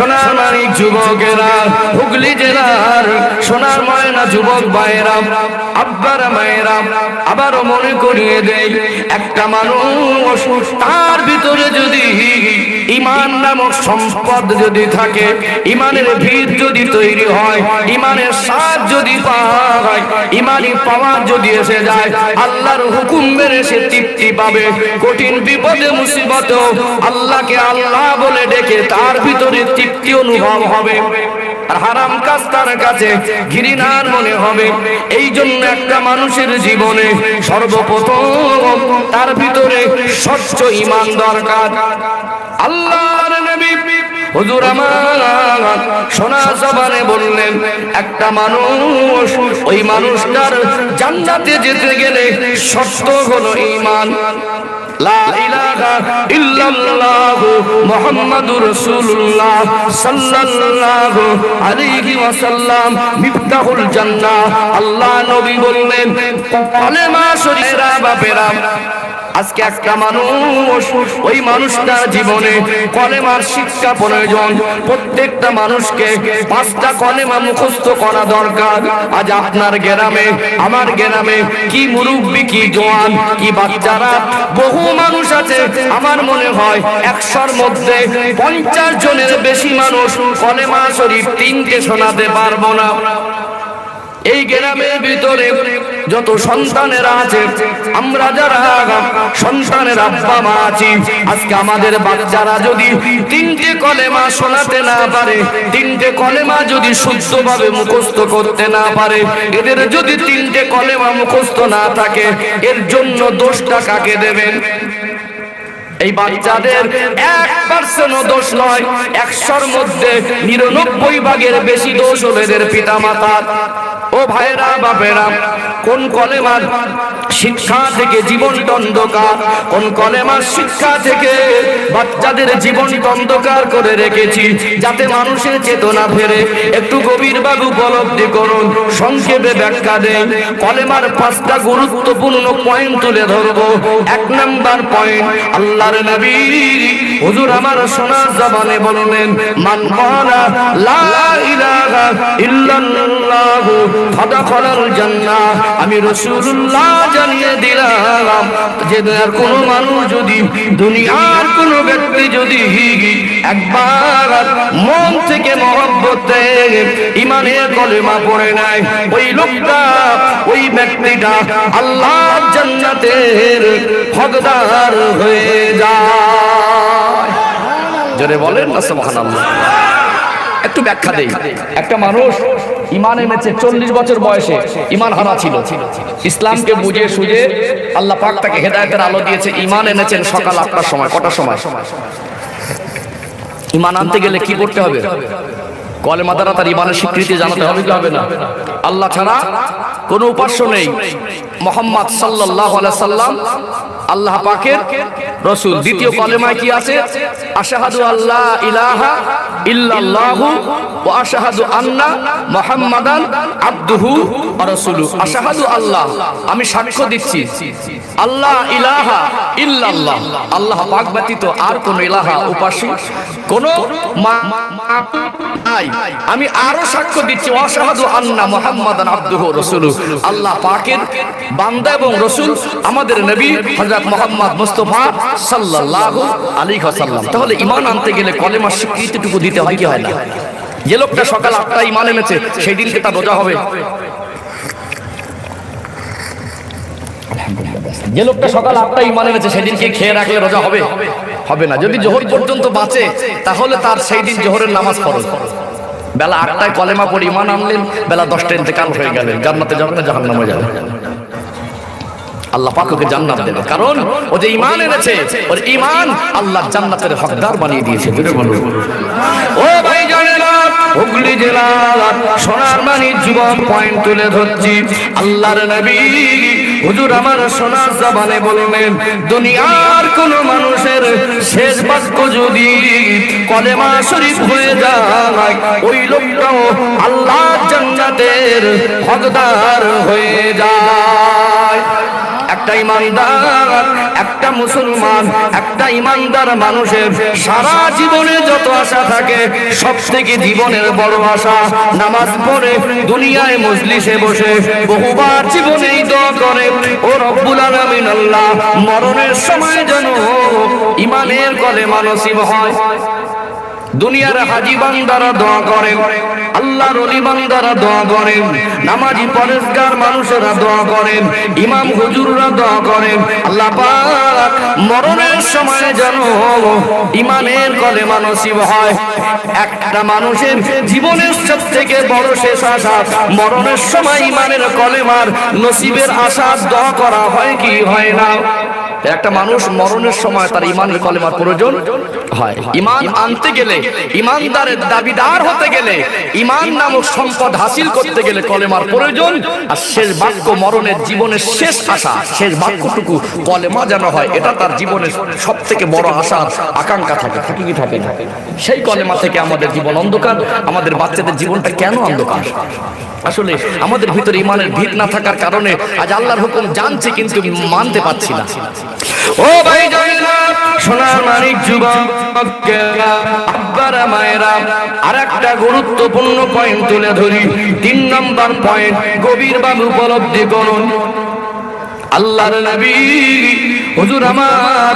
সোনার মানিক যুবকেরা, হুগলি জেলার সোনার ময়না যুবক আব্বার আবারও মনে করিয়ে দেয় একটা মানুষ তার ভিতরে যদি ইমান নামক সম্পদ যদি থাকে, ইমানের ভিড় যদি তৈরি হয়, ইমানের যদি ইমানি পাওয়ার যদি এসে যায়, আল্লাহর হুকুম মেরে সে তৃপ্তি পাবে। কঠিন বিপদে মুসিবত আল্লাহকে আল্লাহ বলে ডেকে তার ভিতরে তৃপ্তি অনুভব হবে। আর হারাম কাজ তার কাছে ঘৃণার মনে হবে। এই জন্য একটা মানুষের জীবনে সর্বপ্রথম তার ভিতরে স্বচ্ছ ইমান দরকার। আল্লাহর নবী হুজুর আমার সোনা জবানে বললেন, একটা মানুষ ওই মানুষটার জান্নাতে যেতে গেলে শর্ত হলো ঈমান। লা ইলাহা ইল্লাল্লাহু মুহাম্মাদুর রাসূলুল্লাহ সাল্লাল্লাহু আলাইহি আল্লাহ নবী বললেন কলেমা বাপেরা আজকে একটা মানুষ, ওই মানুষটা জীবনে কলেমার শিক্ষা প্রয়োজন। প্রত্যেকটা মানুষকে পাঁচটা কলেমা মুখস্থ করা দরকার। আজ আপনার গ্রামে, আমার গ্রামে কি মুরব্বী, কি জোয়ান, কি বাচ্চারা? বহু মানুষ আছে, আমার মনে হয় একশোর মধ্যে পঞ্চাশ জনের বেশি মানুষ কলেমা শরীফ তিনটে শোনাতে পারব না। এই গ্রামের ভিতরে যত সন্তানেরা আছে, আমরা যারা, সন্তানের আব্বা মা আছি, আজকে আমাদের বাচ্চারা যদি তিনটে কলেমা শোনাতে না পারে, তিনটে কলেমা যদি শুদ্ধভাবে মুখস্থ করতে না পারে, এদের যদি তিনটে কলেমা মুখস্থ না থাকে, এর জন্য দোষটা কাকে দেবেন? এই বাচ্চাদের এক পার্সেন্ট দোষ নয়, একশোর মধ্যে নিরানব্বই ভাগের বেশি দোষ হলো এদের পিতা মাতার ও ভাইরা বাপেরা, কোন কলেমার শিক্ষা থেকে জীবন অন্ধকার? কোন কলেমার শিক্ষা থেকে বাচ্চাদের জীবন অন্ধকার করে রেখেছি, যাতে মানুষের চেতনা ফেরে? একটু গভীর গভীরভাবে উপলব্ধি করুন, সংক্ষেপে ব্যাখ্যা দেন কলেমার পাঁচটা গুরুত্বপূর্ণ পয়েন্ট তুলে ধরবো। এক নাম্বার পয়েন্ট নবী। হুজুর আমার সোনা জবানে বললেন মান আমি রাসূলুল্লাহ জানিয়ে দিলাম যে দুনিয়ার কোন মানুষ যদি, দুনিয়ার কোন ব্যক্তি যদি একবার মন থেকে মহব্বতে ইমানের কলেমা পড়ে নেয়, ওই লোকটা, ওই ব্যক্তিটা আল্লাহ জান্নাতের হকদার হয়ে যায়। জোরে বলেন না, সুবহানাল্লাহ। একটু ব্যাখ্যা দেই। একটা মানুষ ইমান এনেছে চল্লিশ বছর বয়সে, ইমান হারা ছিল। ইসলামকে বুঝে সুঝে আল্লাহ পাক তাকে হেদায়তের আলো দিয়েছে, ইমান এনেছেন সকাল আটটার সময়, কটার সময়? ইমান আনতে গেলে কি করতে হবে? কলেমা দ্বারা তার ইমানের স্বীকৃতি জানাতে হবে কি হবে না? আল্লাহ ছাড়া কোনো উপাস্য নেই। মোহাম্মদ সাল্লাহ সাল্লাম, আল্লাহ পাকের রসুল। দ্বিতীয় কলেমায় কি আছে? আশাহাদু আল্লাহ ইলাহা ইল্লাল্লাহু ওয়া আশাহাদু আন্না মুহাম্মাদান আবদুহু ওয়া রাসূলু আশাহাদু আল্লাহ, আমি সাক্ষ্য দিচ্ছি। আল্লাহ ইলাহা ইল্লাল্লাহ। আল্লাহ পাক ব্যতীত আর কোন ইলাহা উপাসী, কোন নাই। আমি আরও সাক্ষ্য দিচ্ছি অসাহাদু আন্না মুহাম্মাদান আবদুহু ওয়া রাসূলু আল্লাহ পাকের বান্দা এবং রসুল আমাদের নবী হযরত মুহাম্মদ মুস্তাফা সাল্লাল্লাহু আলাইহি ওয়াসাল্লাম। তাহলে ইমান আনতে গেলে কলেমার স্বীকৃতিটুকু দিতে হয়, কি হয় না? যে লোকটা সকাল আটটা ইমান এনেছে, সেই দিনকে তার রোজা হবে। যে লোকটা সকাল আটটা ইমান এনেছে সেদিনকে খেয়ে রাখলে রোজা হবে। হবে না। যদি জোহর পর্যন্ত বাঁচে, তাহলে তার সেই দিন জোহরের নামাজ ফরজ। বেলা আটটায় কলেমা পড়ে ইমান আনলেন, বেলা দশটা ইন্তেকাল হয়ে গেলেন জান্নাতে যাবেন না জাহান্নামে যাবেন আল্লাহ পাক ওকে জান্নাত দেবে কারণ ও যে ঈমান এনেছে, ওর ঈমান আল্লাহ জান্নাতের হকদার বানিয়ে দিয়েছে, জোরে বলুন। ও ভাই জানেনা হুগলি জেলার সোনার মানি যুবক পয়েন্ট তুলে ধরছি। আল্লাহর নবী, হুজুর আমার সোনার জবানে বললেন, দুনিয়ার কোন মানুষের শেষ বাক্য যদি কলেমা শরীফ হয়ে যায়, ওই লোকটাও আল্লাহ জান্নাতের হকদার হয়ে যায়। একটা ইমানদার, একটা মুসলমান, একটা ইমানদার মানুষের সারা জীবনে যত আশা থাকে সব থেকে জীবনের বড় আশা নামাজ পড়ে, দুনিয়ায় মজলিসে বসে, বহুবার জীবনেই দোয়া করে, ও রব্বুল আলামিন আল্লাহ, মরণের সময় যেন ইমানের কলে মানসিব হয়। দুনিয়ার হাজি বান্দারা দোয়া আল্লাহর বান্দারা দোয়া করেন। নামাজি পরেশগার মানুষেরা দোয়া করেন। ইমাম হুজুররা দোয়া করেন। আল্লাহ পাক মরণের সময় যেন ইমানের কলে মানসিব হয়। একটা মানুষের জীবনের সব থেকে বড় শেষ আশা মরণের সময় ইমানের কলেমার নসিবের আশা দোয়া করা হয় কি হয় না? একটা মানুষ মরণের সময় তার ইমানের কলেমার প্রয়োজন হয়। ইমান আনতে গেলে, ইমানদারের দাবিদার হতে গেলে, ইমান নামক সম্পদ হাসিল করতে গেলে কলেমার প্রয়োজন। আর শেষ বাক্য মরণের জীবনের শেষ আশা, শেষ বাক্যটুকু কলেমা যেন হয়, এটা তার জীবনের সব থেকে বড় আশা আকাঙ্ক্ষা থাকে। থাকে কি থাকে সেই কলেমা থেকে আমাদের জীবন অন্ধকার, আমাদের বাচ্চাদের জীবনটা কেন অন্ধকার? আসলে আমাদের ভিতরে ইমানের ভিত না থাকার কারণে আজ আল্লাহর হুকুম জানছি কিন্তু মানতে পারছি না। ও ভাই জানেনা সোনার মানিক যুবকেরা আব্বারা, মায়েরা আর একটা গুরুত্বপূর্ণ পয়েন্ট তুলে ধরি। তিন নম্বর পয়েন্ট গভীরভাবে উপলব্ধি করুন। আল্লাহর নবী হুজুর আমার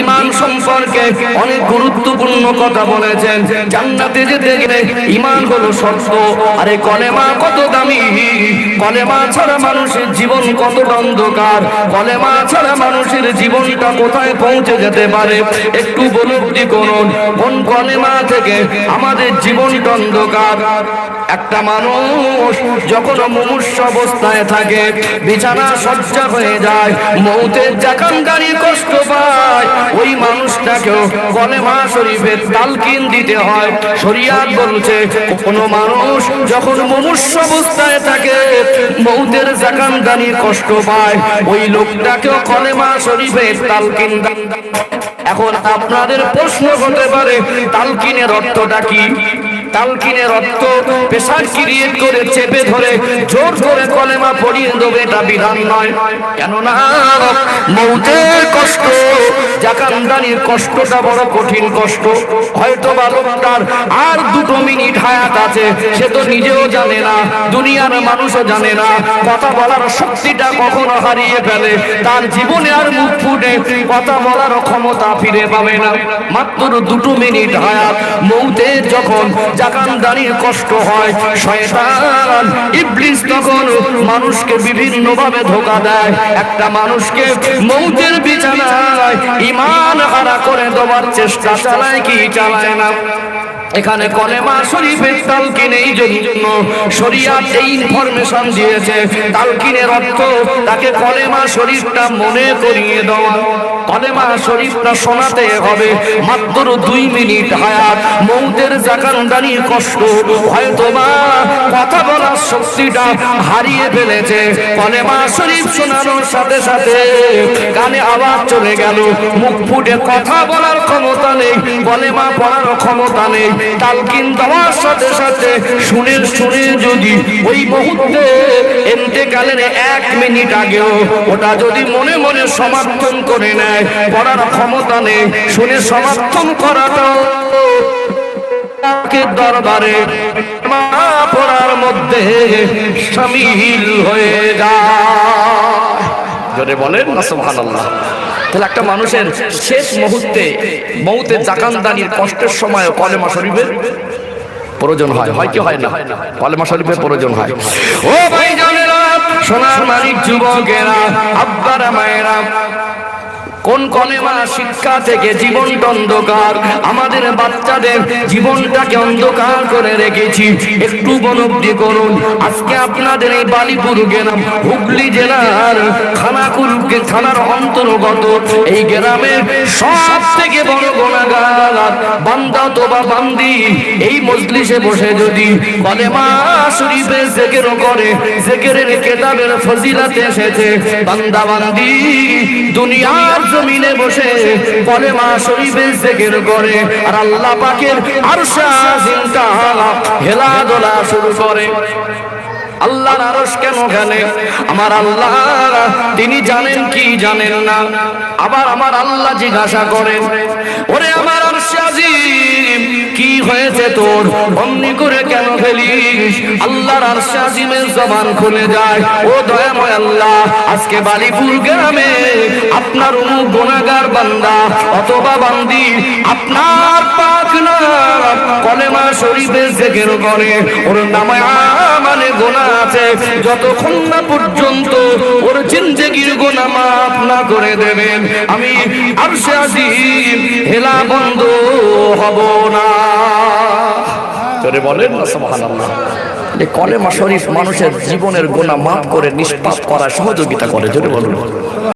ইমান সম্পর্কে অনেক গুরুত্বপূর্ণ কথা বলেছেন। জান্নাতে যেতে গেলে ইমান হলো শর্ত। আরে কলেমা কত দামি? কলেমা ছাড়া মানুষের জীবন কত অন্ধকার? কলেমা ছাড়া মানুষের জীবনটা কোথায় পৌঁছে যেতে পারে? একটু উপলব্ধি করুন, কোন কলেমা থেকে আমাদের জীবনটা অন্ধকার? একটা মানুষ যখন মুমূর্ষ অবস্থায় থাকে, বিছানা সজ্জা হয়ে যায়, মৌতের জাকানদারি কষ্ট পায়। ওই মানুষটাকেও কলেমা শরীফের তালকিন দিতে হয়। শরিয়াত বলছে, কোন মানুষ যখন মুমূর্ষ অবস্থায় থাকে, মৌতের জাকানদারি কষ্ট পায়। ওই লোকটাকেও কলেমা শরীফের তালকিন এখন আপনাদের প্রশ্ন হতে পারে, তালকিনের অর্থটা কি? তালকিনের অর্থ পেশার ক্রিয়েট করে চেপে ধরে, জোর করে কলেমা পড়িয়ে দেবে, এটা বিধান নয়। কেননা মৌতের কষ্ট, জাকানদানির কষ্টটা বড় কঠিন কষ্ট। হয়তো বা আর দুটো মিনিট হায়াত আছে, সে তো নিজেও জানে না, দুনিয়ার মানুষও জানে না। কথা বলার শক্তিটা কখনো হারিয়ে ফেলে, তার জীবনে আর মুখ ফুটে, কথা বলার ক্ষমতা ফিরে পাবে না। মাত্র দুটো মিনিট হায়াত মৌতে যখন জাকানদানির কষ্ট হয়। ইবলিস তখন মানুষকে বিভিন্ন ভাবে ধোকা দেয়। একটা মানুষকে মৌতের বিছানায় ইমান হারা করে দেওয়ার চেষ্টা চালায় কি চালায় না? এখানে কলেমা শরীফের এই জন্য এই ইনফরমেশন দিয়েছে। তালকিনের অর্থ তাকে কলেমা শরীফটা মনে করিয়ে দেওয়া। কলেমা শরীফটা শোনাতে হবে। মাত্র দুই মিনিট হায়াত। মৌতের জাকানদানির কষ্ট হয়তো বা কথা বলার শক্তিটা হারিয়ে ফেলেছে। কলেমা শরীফ শোনানোর সাথে সাথে কানে আওয়াজ চলে গেল। মুখ ফুটে কথা বলার ক্ষমতা নেই, কলেমা পড়ার ক্ষমতা নেই। তালকিন দেওয়ার সাথে সাথে শুনে শুনে যদি ওই মুহূর্তে এতেকালের এক মিনিট আগেও ওটা যদি মনে মনে সমর্থন করে নেয়, পড়ার ক্ষমতা নেই, শুনে সমর্থন করাটাও দরবারে মা পড়ার মধ্যে সামিল হয়ে যায়। বলেন তাহলে একটা মানুষের শেষ মুহূর্তে মৌতের জাকানদানির কষ্টের সময় কলেমা শরীফের প্রয়োজন হয়। হয় কি হয় না? কলেমা শরীফের প্রয়োজন হয়। ও সোনার মানিক যুবকেরা, আব্বারা, মায়েরা কোন কলেমা শিক্ষা থেকে জীবনটা অন্ধকার? আমাদের বাচ্চাদের জীবনটাকে অন্ধকার করে রেখেছি। একটু উপলব্ধি করুন। আজকে আপনাদের এই বালিপুর গ্রাম, হুগলি জেলার খানাকুল থানার অন্তর্গত, এই গ্রামের সব থেকে বড় গোনাগার বান্দা তোবা বান্দি, এই মজলিসে বসে যদি কলেমা শরীফে জেকের করে, জেকেরের কেতাবের ফজিলাতে এসেছে। বান্দা বান্দি, দুনিয়ার জমিনে বসে বলে মা শরীফের জেগের করে। আর আল্লাহ পাকের আরশা চিন্তা হেলা দোলা শুরু করে। আল্লাহর আরশ কেন ওখানে আমার আল্লাহ, তিনি জানেন কি জানেন না। আবার আমার আল্লাহ জিজ্ঞাসা করেন, ওরে আমার আরশ হয়েছে তোর, অমনি করে কেন ফেলিস? আল্লাহর জবান খুলে যায়। ও দয়াময় আল্লাহ, আজকে বালিপুর গ্রামে আপনার অমুক গুনাহগার বান্দা অথবা বান্দি আপনার পাক নাম কলেমা শরীফের জিকির করে। ওর নামে মানে গোনা আছে। যতক্ষণ না পর্যন্ত জিন্দেগির গোনা মাফ না করে দেবেন। আমি আরশে আজিম হেলা বন্ধ হব না। তোরে বলেন না সুবহানাল্লাহ। যে কলেমা শরীফ মানুষের জীবনের গোনা মাফ করে নিষ্পাপ করা সহযোগিতা করে জোরে বলুন।